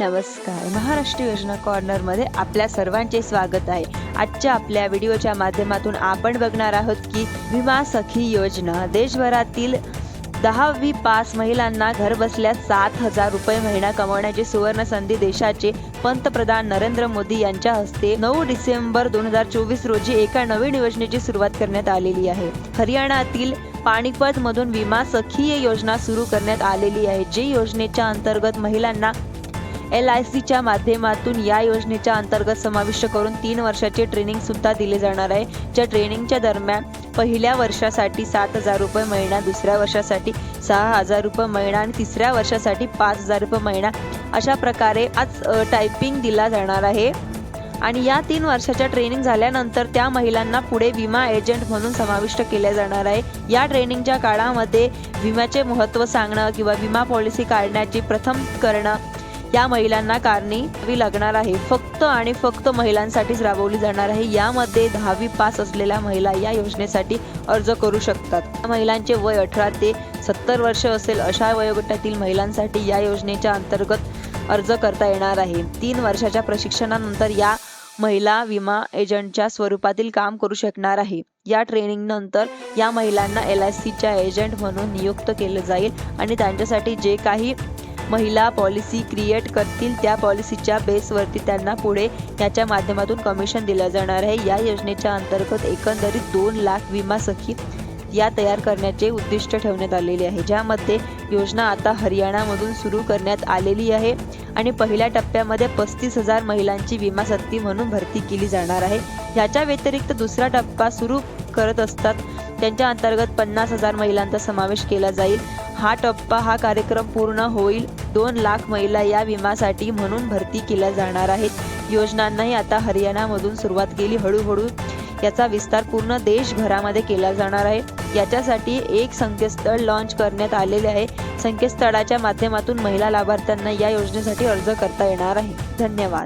नमस्कार. महाराष्ट्र योजना कॉर्नरमध्ये आपल्या सर्वांचे स्वागत आहे. आजच्या आपल्या व्हिडिओच्या माध्यमातून आपण बघणार आहोत की विमा सखी योजना. देशभरातील दहावी पास महिलांना घरबसल्या सात हजार रुपये महिना कमवण्याची सुवर्ण संधी देशाचे पंतप्रधान नरेंद्र मोदी यांच्या हस्ते नऊ डिसेंबर दोन हजार चोवीस रोजी एका नवीन योजनेची सुरुवात करण्यात आलेली आहे. हरियाणातील पाणीपत मधून विमा सखी योजना सुरू करण्यात आलेली आहे. जे योजनेच्या अंतर्गत महिलांना एल आय सीच्या माध्यमातून या योजनेच्या अंतर्गत समाविष्ट करून तीन वर्षाचे ट्रेनिंग सुद्धा दिले जाणार आहे. ज्या ट्रेनिंगच्या दरम्यान पहिल्या वर्षासाठी सात हजार रुपये महिना दुसऱ्या वर्षासाठी सहा हजार रुपये महिना आणि तिसऱ्या वर्षासाठी पाच हजार रुपये महिना. अशा प्रकारे आज टायपिंग दिला जाणार आहे. आणि या तीन वर्षाच्या ट्रेनिंग झाल्यानंतर त्या महिलांना पुढे विमा एजंट म्हणून समाविष्ट केल्या जाणार आहे. या ट्रेनिंगच्या काळामध्ये विम्याचे महत्त्व सांगणं किंवा विमा पॉलिसी काढण्याची प्रथम करणं या महिलांना कारणी लागणार आहे. फक्त आणि फक्त महिलांसाठीच राबवली जाणार आहे. यामध्ये दहावी पास असलेल्या महिला या योजनेसाठी अर्ज करू शकतात. महिलांचे वय अठरा ते सत्तर वर्ष असेल अशा वयोगटातील महिलांसाठी या योजनेच्या अंतर्गत अर्ज करता येणार आहे. तीन वर्षाच्या प्रशिक्षणानंतर या महिला विमा एजंटच्या स्वरूपातील काम करू शकणार आहे. या ट्रेनिंग नंतर या महिलांना एल आय सीच्या एजंट म्हणून नियुक्त केलं जाईल आणि त्यांच्यासाठी जे काही महिला पॉलिसी क्रिएट करतील त्या पॉलिसीच्या बेसवरती त्यांना पुढे याच्या माध्यमातून कमिशन दिलं जाणार आहे. या योजनेच्या अंतर्गत एकंदरीत दोन लाख विमा सखी या तयार करण्याचे उद्दिष्ट ठेवण्यात आलेले आहे. ज्यामध्ये योजना आता हरियाणामधून सुरू करण्यात आलेली आहे आणि पहिल्या टप्प्यामध्ये पस्तीस हजार महिलांची विमा सक्ती म्हणून भरती केली जाणार आहे. याच्या व्यतिरिक्त दुसरा टप्पा सुरू करत असतात. त्यांच्या अंतर्गत पन्नास हजार महिलांचा समावेश केला जाईल. हा टप्पा हा कार्यक्रम पूर्ण होईल. दोन लाख महिला या विमासाठी म्हणून भरती केल्या जाणार आहेत. योजनांनाही आता हरियाणामधून सुरुवात केली हळूहळू. याचा विस्तार पूर्ण देशभरामध्ये केला जाणार आहे. याच्यासाठी एक संकेतस्थळ लॉन्च करण्यात आलेले आहे. संकेतस्थळाच्या माध्यमातून महिला लाभार्थ्यांना या योजनेसाठी अर्ज करता येणार आहे. धन्यवाद.